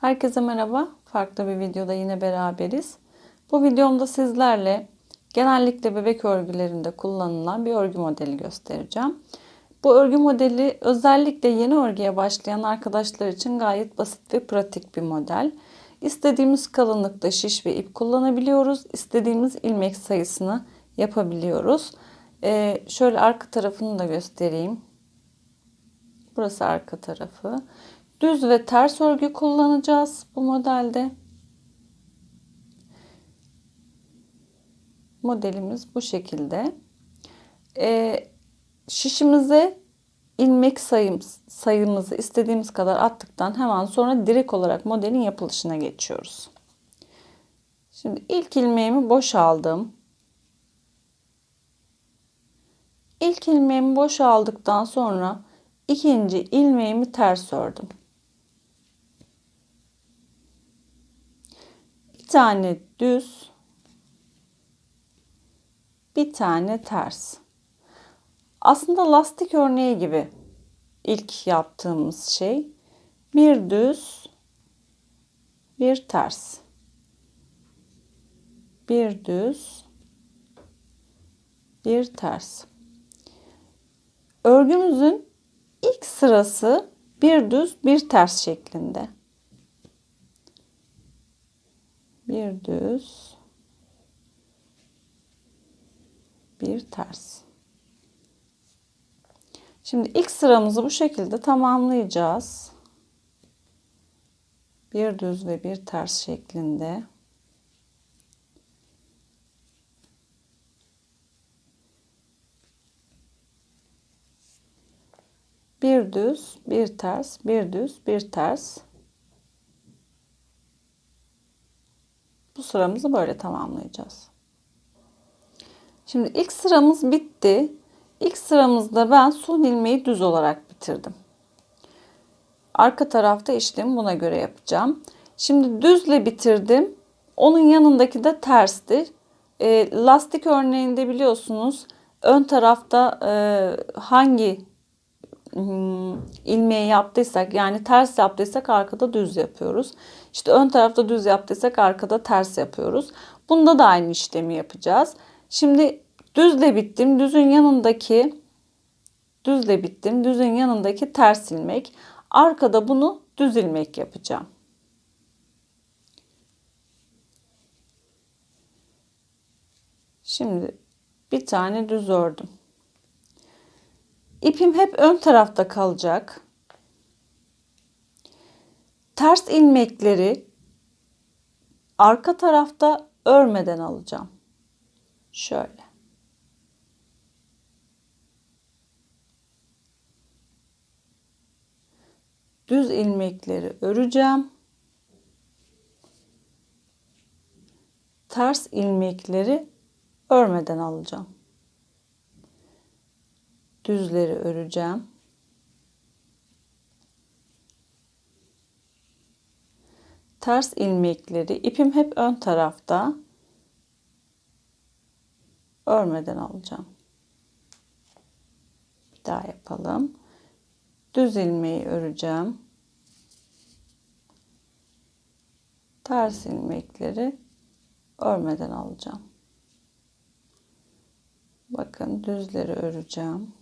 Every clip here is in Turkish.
Herkese merhaba. Farklı bir videoda yine beraberiz. Bu videomda sizlerle genellikle bebek örgülerinde kullanılan bir örgü modeli göstereceğim. Bu örgü modeli özellikle yeni örgüye başlayan arkadaşlar için gayet basit ve pratik bir model. İstediğimiz kalınlıkta şiş ve ip kullanabiliyoruz. İstediğimiz ilmek sayısını yapabiliyoruz. Ee, şöyle arka tarafını da göstereyim. Burası arka tarafı. Düz ve ters örgü kullanacağız bu modelde. Modelimiz bu şekilde. Ee, şişimize ilmek sayımız, sayımızı istediğimiz kadar attıktan hemen sonra direkt olarak modelin yapılışına geçiyoruz. Şimdi ilk ilmeğimi boş aldım. İlk ilmeğimi boş aldıktan sonra ikinci ilmeğimi ters ördüm. Tane düz, bir tane ters. Aslında lastik örneği gibi ilk yaptığımız şey bir düz, bir ters. Bir düz, bir ters. Örgümüzün ilk sırası bir düz, bir ters şeklinde. Bir düz, bir ters. Şimdi ilk sıramızı bu şekilde tamamlayacağız. Bir düz ve bir ters şeklinde. Bir düz, bir ters, bir düz, bir ters. Bu sıramızı böyle tamamlayacağız. Şimdi ilk sıramız bitti. İlk sıramızda ben son ilmeği düz olarak bitirdim. Arka tarafta işlemi buna göre yapacağım. Şimdi düzle bitirdim. Onun yanındaki de tersti. E, lastik örneğinde biliyorsunuz ön tarafta e, hangi ilmeği yaptıysak yani ters yaptıysak arkada düz yapıyoruz. İşte ön tarafta düz yaptıysak arkada ters yapıyoruz. Bunda da aynı işlemi yapacağız. Şimdi düzle bittim. Düzün yanındaki düzle bittim. Düzün yanındaki ters ilmek. Arkada bunu düz ilmek yapacağım. Şimdi bir tane düz ördüm. İpim hep ön tarafta kalacak. Ters ilmekleri arka tarafta örmeden alacağım. Şöyle. Düz ilmekleri öreceğim. Ters ilmekleri örmeden alacağım düzleri öreceğim. Ters ilmekleri ipim hep ön tarafta örmeden alacağım. Bir daha yapalım. Düz ilmeği öreceğim. Ters ilmekleri örmeden alacağım. Bakın düzleri öreceğim.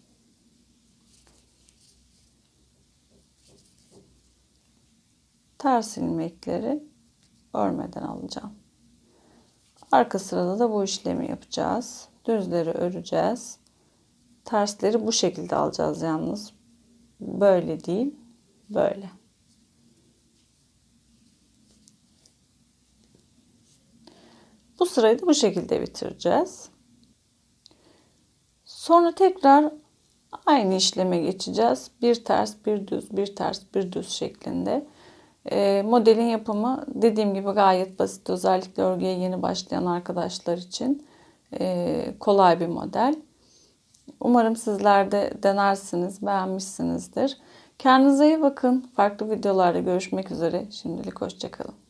Ters ilmekleri örmeden alacağım. Arka sırada da bu işlemi yapacağız. Düzleri öreceğiz. Tersleri bu şekilde alacağız yalnız. Böyle değil, böyle. Bu sırayı da bu şekilde bitireceğiz. Sonra tekrar aynı işleme geçeceğiz. Bir ters, bir düz, bir ters, bir düz şeklinde. E, modelin yapımı dediğim gibi gayet basit. Özellikle örgüye yeni başlayan arkadaşlar için e, kolay bir model. Umarım sizler de denersiniz, beğenmişsinizdir. Kendinize iyi bakın. Farklı videolarda görüşmek üzere. Şimdilik hoşçakalın.